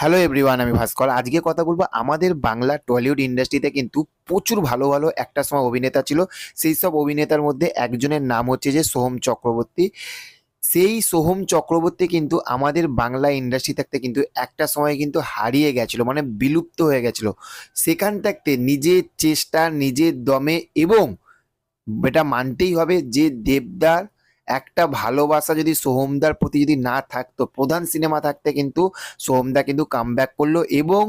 Hello everyone আমি ভাস্কর। আজকে কথা বলব আমাদের বাংলা টলিউড ইন্ডাস্ট্রিতে কিন্তু প্রচুর ভালো ভালো একটা সময় অভিনেতা ছিল। সেই সব অভিনেতার মধ্যে একজনের নাম হচ্ছে যে সোহম চক্রবর্তী। সেই সোহম চক্রবর্তী কিন্তু আমাদের বাংলা ইন্ডাস্ট্রি থাকতে কিন্তু একটা সময় কিন্তু হারিয়ে গেছিল মানে বিলুপ্ত হয়ে গেছিল। সেখান থাকতে নিজের চেষ্টা, নিজের দমে এবং এটা মানতেই হবে যে দেবদার একটা ভালোবাসা যদি সোহমদার প্রতি যদি না থাকতো, প্রধান সিনেমা থাকতে কিন্তু সোহমদা কিন্তু কামব্যাক করল এবং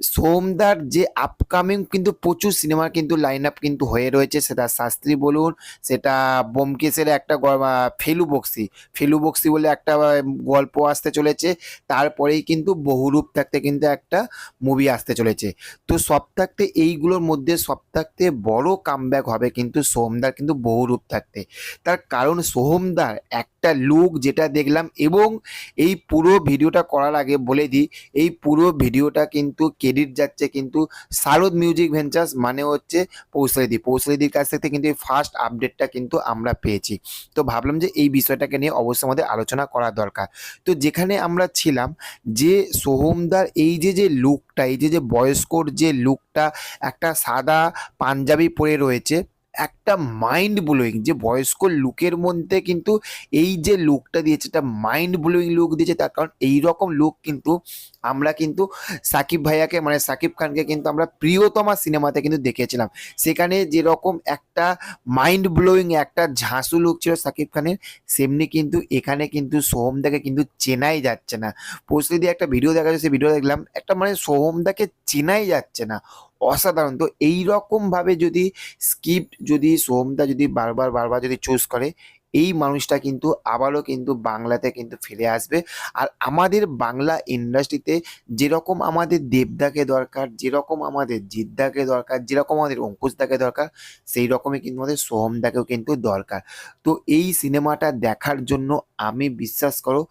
সোহমদার যে আপকামিং কিন্তু প্রচুর সিনেমার কিন্তু লাইন আপ কিন্তু হয়ে রয়েছে, সেটা শাস্ত্রী বলুন, সেটা বোমকেসের একটা ফেলু বক্সি ফেলু বক্সি বলে একটা গল্প আসতে চলেছে, তারপরেই কিন্তু বহুরূপ থাকতে কিন্তু একটা মুভি আসতে চলেছে। তো সব থাকতে এইগুলোর মধ্যে থাকতে বড় কামব্যাক হবে কিন্তু সোমদার কিন্তু বহুরূপ থাকতে। তার কারণ সোহমদার একটা লুক যেটা দেখলাম এবং এই পুরো ভিডিওটা করার আগে বলে দিই, এই পুরো ভিডিওটা কিন্তু ক্রেডিট যাচ্ছে কিন্তু শারদ মিউজিক ভেঞ্চার্স মানে হচ্ছে পৌশালিদি পৌশালিদির কাছ থেকে কিন্তু এই ফার্স্ট আপডেটটা কিন্তু আমরা পেয়েছি। তো ভাবলাম যে এই বিষয়টাকে নিয়ে অবশ্যই আমাদের আলোচনা করা দরকার। তো যেখানে আমরা ছিলাম যে সোহমদার এই যে যে লুকটা এই যে যে বয়স্কর যে লুকটা একটা সাদা পাঞ্জাবি পরে রয়েছে একটা মাইন্ড ব্লোয়িং যে বয়স্ক লুকের মধ্যে কিন্তু এই যে লুকটা দিয়েছে, এটা মাইন্ড ব্লোয়িং লুক দিয়েছে, তার কারণ এই রকম লুক কিন্তু আমরা কিন্তু সাকিব ভাইয়াকে মানে সাকিব খানকে কিন্তু আমরা প্রিয়তমা সিনেমাতে কিন্তু দেখেছিলাম। সেখানে যেরকম একটা মাইন্ড ব্লোয়িং একটা ঝাঁসু লুক ছিল সাকিব খানের, সেমনি কিন্তু এখানে কিন্তু সোহমদাকে কিন্তু চেনাই যাচ্ছে না। পরশু দিয়ে একটা ভিডিও দেখা যাচ্ছে ভিডিও দেখলাম, একটা মানে সোহমদাকে চেনাই যাচ্ছে না। অসাধারণ। তো এইরকম ভাবে যদি স্ক্রিপ্ট যদি সোহমদা যদি বারবার বারবার যদি চুজ করে, এই মানুষটা কিন্তু আবারও কিন্তু বাংলাতে কিন্তু ফিরে আসবে। আর আমাদের বাংলা ইন্ডাস্ট্রিতে যেরকম আমাদের দেবদাকে দরকার, যেরকম আমাদের জিদ্দাকে দরকার, যেরকম আমাদের অঙ্কুশদাকে দরকার সেই রকমই কিন্তু আমাদের সোহমদাকেও কিন্তু দরকার। তো এই সিনেমাটা দেখার জন্য আমি বিশ্বাস করো,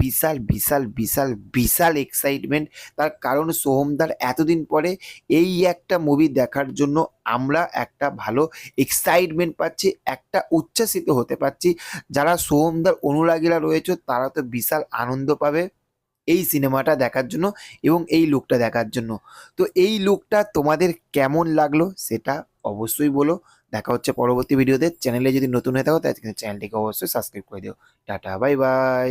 বিশাল বিশাল বিশাল বিশাল এক্সাইটমেন্ট তার কারণ সোহমদার এতদিন পরে এই একটা মুভি দেখার জন্য আমরা একটা ভালো এক্সাইটমেন্ট পাচ্ছি, একটা উচ্ছ্বাসিত হতে পারছি যারা সোহমদার অনুরাগীরা রয়েছে, তারা তো বিশাল আনন্দ পাবে এই সিনেমাটা দেখার জন্য এবং এই লুকটা দেখার জন্য। তো এই লুকটা তোমাদের কেমন লাগল সেটা অবশ্যই বলো। দেখা হচ্ছে পরবর্তী ভিডিওতে চ্যানেলে যদি নতুন হয়ে থাকো, তাহলে চ্যানেলটিকে অবশ্যই সাবস্ক্রাইব করে দিও। Tata bye bye